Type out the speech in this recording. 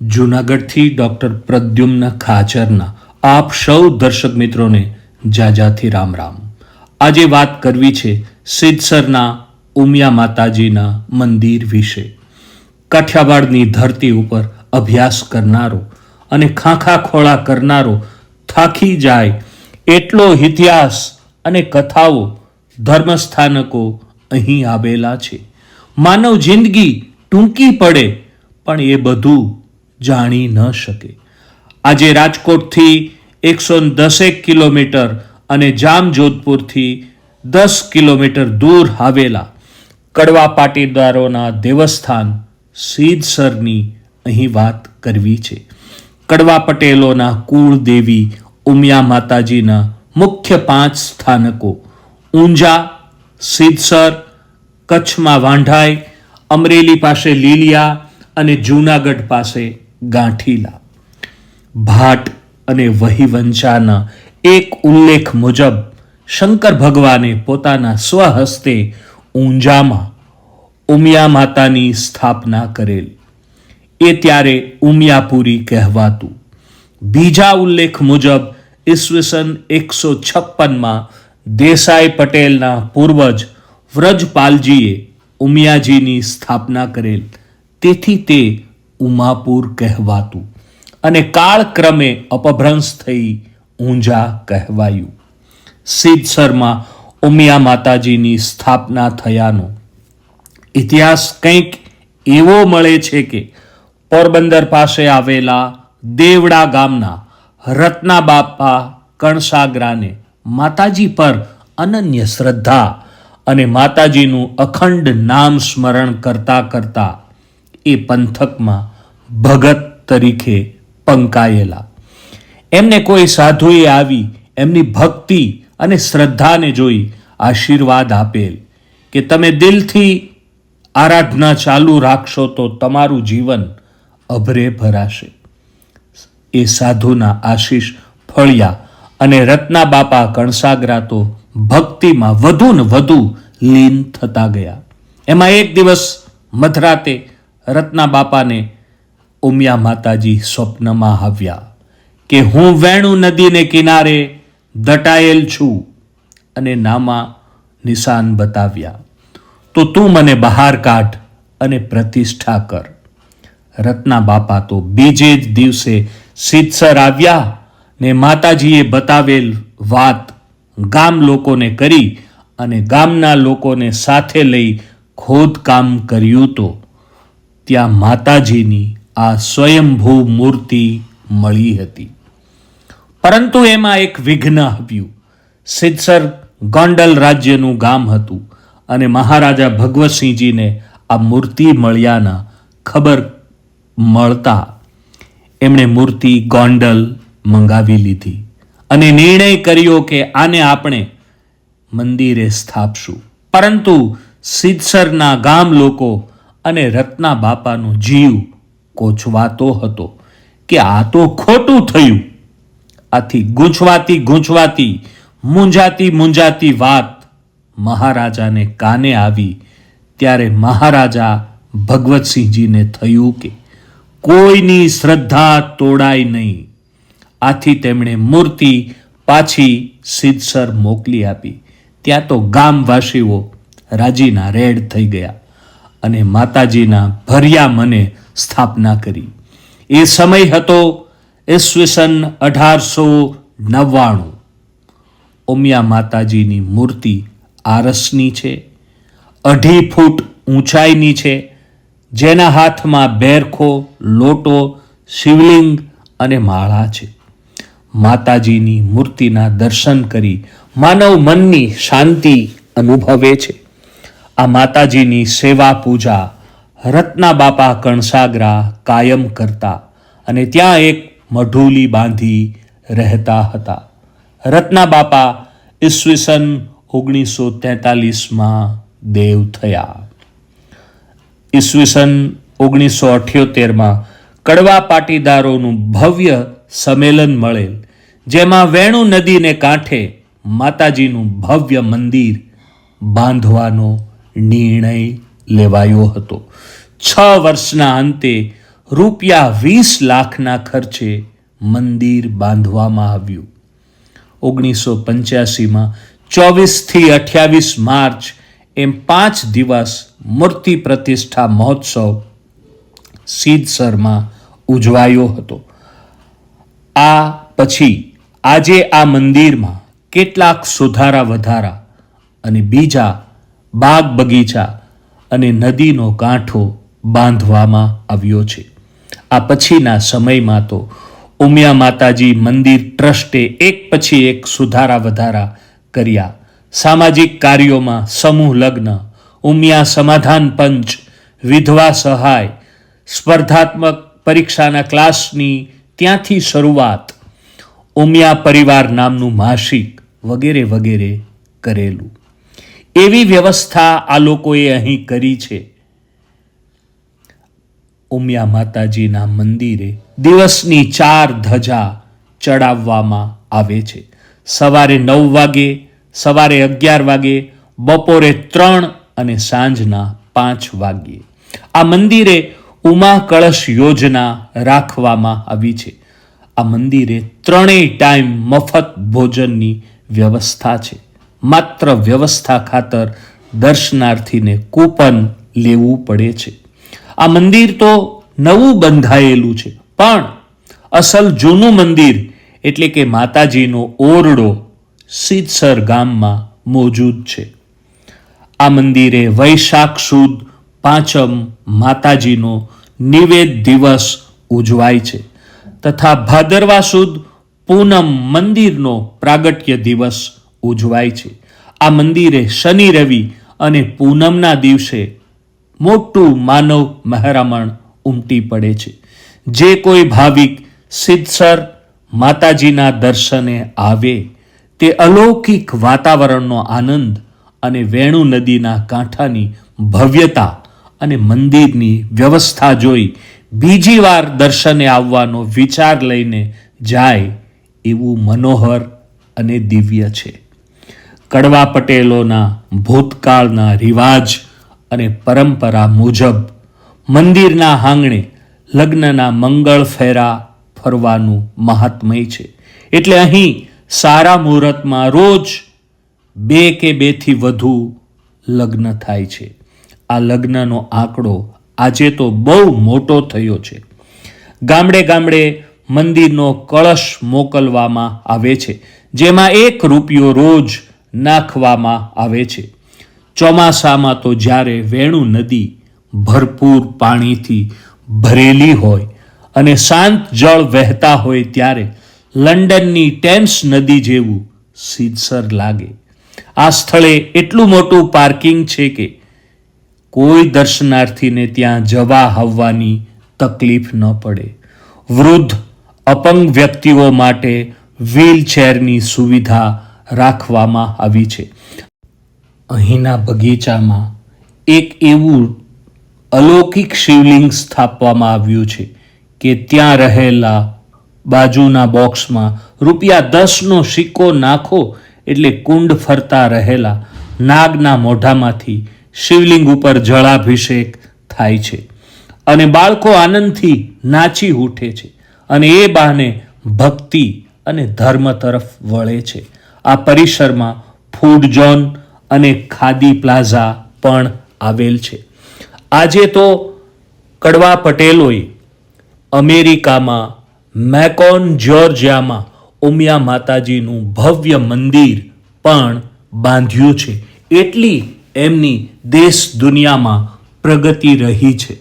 જૂનાગઢથી doctor Pradyumna ખાચરના આપ સૌ દર્શક મિત્રોને જાજાથી રામ રામ. આજે વાત કરવી છે સિદ્ધસરના ઉમિયા માતાજીના મંદિર વિશે. કાઠિયાવાડની ધરતી ઉપર અભ્યાસ કરનારો અને ખાખા ખોળા કરનારો થાકી જાય એટલો ઇતિહાસ અને કથાઓ ધર્મસ્થાનકો અહીં આવેલા છે. માનવ જિંદગી ટૂંકી પડે, પણ એ બધું જાણી ન શકે. આજે રાજકોટથી એકસો દસેક કિલોમીટર અને જામજોધપુરથી દસ કિલોમીટર દૂર આવેલા કડવા પાટીદારોના દેવસ્થાન સીદસરની અહીં વાત કરવી છે. કડવા પટેલોના કુળદેવી ઉમિયા માતાજીના મુખ્ય પાંચ સ્થાનકો ઊંઝા સિદ્ધસર કચ્છમાં વાંઢાઈ, અમરેલી પાસે લીલિયા અને જૂનાગઢ પાસે ગાંઠીલા, ભાટ અને વહીવંચાના એક ઉલ્લેખ મુજબ શંકર ભગવાને પોતાના સ્વહસ્તે ઊંઝામાં ઉમિયા માતાની સ્થાપના કરેલ. એ ત્યારે ઉમિયાપુરી કહેવાતું. બીજા ઉલ્લેખ મુજબ ઈસવીસન એકસો છપ્પનમાં દેસાઈ પટેલના પૂર્વજ વ્રજપાલજીએ ઉમિયાજીની સ્થાપના કરેલ. તેથી તે ઉમાપુર કહેવાતું. અને કાળક્રમે અપભ્રંશ થઈ ઊંઝા કહેવાયું. સિદ્ધસરમાં ઉમિયા માતાજીની સ્થાપના થયાનો. ઇતિહાસ કંઈક એવો મળે છે કે પોરબંદર પાસે આવેલા દેવડા ગામના રત્ના બાપા કણસાગરાને માતાજી પર અનન્ય શ્રદ્ધા અને માતાજીનું અખંડ નામ સ્મરણ કરતા કરતા એ પંથકમાં ભગત તરીકે પંકાયેલા. એમને કોઈ સાધુએ આવી એમની ભક્તિ અને શ્રદ્ધાને જોઈ આશીર્વાદ આપેલ કે તમે દિલથી આરાધના ચાલુ રાખશો તો તમારું જીવન અભરે ભરાશે. એ સાધુના આશીષ ફળ્યા અને રત્ના બાપા કણસાગરા તો ભક્તિમાં વધુ ને વધુ લીન થતા ગયા. એમાં એક દિવસ મધરાતે રત્ના બાપાને ઉમિયા માતાજી સ્વપ્નમાં આવ્યા કે હું વેણુ નદીને કિનારે દટાયેલ છું અને નામાં નિશાન બતાવ્યા. તો તું મને બહાર કાઢ અને પ્રતિષ્ઠા કર. રત્ના બાપા તો બીજે જ દિવસે સિદ્ધસર આવ્યા ને માતાજીએ બતાવેલ વાત ગામ લોકોને કરી અને ગામના લોકોને સાથે લઈ ખોદકામ કર્યું તો. ત્યાં માતાજીની આ સ્વયંભૂ મૂર્તિ મળી હતી. પરંતુ એમાં એક વિઘ્ન આવ્યું. સિદ્ધસર ગોંડલ રાજ્યનું ગામ હતું અને મહારાજા ભગવતસિંહજીને આ મૂર્તિ મળ્યાના ખબર મળતા એમણે મૂર્તિ ગોંડલ મંગાવી લીધી અને નિર્ણય કર્યો કે આને આપણે મંદિરે સ્થાપશું. પરંતુ સિદ્ધસરના ગામ લોકો અને રત્ના બાપાનો જીવ કોચવાતો હતો કે આ તો ખોટું થયું. આથી ગૂંચવાતી ગૂંચવાતી, મૂંઝાતી મૂંઝાતી વાત મહારાજાને કાને આવી? ત્યારે મહારાજા ભગવતસિંહજીને થયું કે કોઈની શ્રદ્ધા તોડાય નહીં. આથી તેમણે મૂર્તિ પાછી સિદ્ધસર મોકલી આપી. ત્યાં તો ગામવાસીઓ રાજીના રેડ થઈ ગયા અને માતાજીના ભર્યા મને સ્થાપના કરી. એ સમય હતો ઈસવીસન અઢારસો નવ્વાણું. ઉમિયા માતાજીની મૂર્તિ આરસની છે, અઢી ફૂટ ઊંચાઈની છે, જેના હાથમાં બેરખો, લોટો, શિવલિંગ અને માળા છે. માતાજીની મૂર્તિના દર્શન કરી માનવ મનની શાંતિ અનુભવે છે. આ માતાજીની સેવા પૂજા રત્ના બાપા કણસાગરા કાયમ કરતા અને ત્યાં એક મઢુલી બાંધી રહેતા હતા. રત્ના બાપા ઈસવીસન ઓગણીસો તેતાલીસમાં દેવ થયા. ઈસવીસન ઓગણીસો અઠ્યોતેરમાં કડવા પાટીદારોનું ભવ્ય સંમેલન મળેલ, જેમાં વેણુ નદીને કાંઠે માતાજીનું ભવ્ય મંદિર બાંધવાનો નિર્ણય લેવાયો હતો. છ વર્ષના અંતે રૂપિયા વીસ લાખના ખર્ચે મંદિર બાંધવામાં આવ્યું. ઓગણીસો પંચ્યાસીમાં ચોવીસથી અઠ્યાવીસ માર્ચ એમ પાંચ દિવસ મૂર્તિ પ્રતિષ્ઠા મહોત્સવ સિદ્ધસરમાં ઉજવાયો હતો. આ પછી આજે આ મંદિરમાં કેટલાક સુધારા વધારા અને બીજા બાગ બગીચા અને નદીનો કાંઠો બાંધવામાં આવ્યો છે. આ પછીના સમયમાં તો ઉમિયા માતાજી મંદિર ટ્રસ્ટે એક પછી એક સુધારા વધારા કર્યા. સામાજિક કાર્યોમાં સમૂહ લગ્ન, ઉમિયા સમાધાન પંચ, વિધવા સહાય, સ્પર્ધાત્મક પરીક્ષાના ક્લાસની ત્યાંથી શરૂઆત ઉમિયા પરિવાર નામનું માસિક વગેરે વગેરે કરેલું. એવી વ્યવસ્થા આ લોકોએ અહીં કરી છે. ઉમિયા માતાજીના મંદિરે દિવસની ચાર ધજા ચડાવવામાં આવે છે. સવારે નવ વાગે, સવારે અગિયાર વાગે, બપોરે ત્રણ અને સાંજના પાંચ વાગ્યે આ મંદિરે ઉમા કળશ યોજના રાખવામાં આવી છે. આ મંદિરે ત્રણેય ટાઈમ મફત ભોજનની વ્યવસ્થા છે. માત્ર વ્યવસ્થા ખાતર દર્શનાર્થીને કૂપન લેવું પડે છે. આ મંદિર તો નવું બંધાયેલું છે, પણ અસલ જૂનું મંદિર એટલે કે માતાજીનો ઓરડો સિદ્ધસર ગામમાં મોજૂદ છે. આ મંદિરે વૈશાખ સુદ પાંચમ માતાજીનો નિવેદ દિવસ ઉજવાય છે તથા ભાદરવા સુદ પૂનમ મંદિરનો પ્રાગટ્ય દિવસ ઉજવાય છે. આ મંદિરે શનિ, રવિ અને પૂનમના દિવસે મોટું માનવ મહેરામણ ઉમટી પડે છે. જે કોઈ ભાવિક સિદ્ધસર માતાજીના દર્શને આવે, તે અલૌકિક વાતાવરણનો આનંદ અને વેણુ નદીના કાંઠાની ભવ્યતા અને મંદિરની વ્યવસ્થા જોઈ બીજી વાર દર્શને આવવાનો વિચાર લઈને જાય એવું મનોહર અને દિવ્ય છે. કડવા પટેલોના ભૂતકાળના રિવાજ અને પરંપરા મુજબ મંદિરના આંગણે લગ્નના મંગળ ફેરા ફરવાનું મહાત્મય છે. એટલે અહીં સારા મુહૂર્તમાં રોજ બે કે બેથી વધુ લગ્ન થાય છે. આ લગ્નનો આંકડો આજે તો બહુ મોટો થયો છે. ગામડે ગામડે મંદિરનો કળશ મોકલવામાં આવે છે. જેમાં એક રૂપિયો રોજ નાખવામાં આવે છે. ચોમાસામાં તો જ્યારે વેણુ નદી ભરપૂર પાણીથી ભરેલી હોય અને શાંત જળ વહેતા હોય ત્યારે લંડનની ટેમ્સ નદી જેવું સીધસર લાગે. આ સ્થળે એટલું મોટું પાર્કિંગ છે કે કોઈ દર્શનાર્થીને ત્યાં જવા આવવાની તકલીફ ન પડે. વૃદ્ધ, અપંગ વ્યક્તિઓ માટે વ્હીલચેરની સુવિધા રાખવામાં આવી છે. અહીંના બગીચામાં એક એવું અલૌકિક શિવલિંગ સ્થાપવામાં આવ્યું છે કે ત્યાં રહેલા બાજુના બોક્સમાં રૂપિયા દસનો સિક્કો નાખો એટલે કુંડ ફરતા રહેલા નાગના મોઢામાંથી શિવલિંગ ઉપર જળાભિષેક થાય છે અને બાળકો આનંદથી નાચી ઉઠે છે અને એ બહાને ભક્તિ અને ધર્મ તરફ વળે છે. આ પરિસરમાં ફૂડ ઝોન અને ખાદી પ્લાઝા પણ આવેલ છે. આજે તો કડવા પટેલોએ અમેરિકામાં મેકોન જ્યોર્જિયામાં ઉમિયા માતાજીનું ભવ્ય મંદિર પણ બાંધ્યું છે. એટલી એમની દેશ દુનિયામાં પ્રગતિ રહી છે.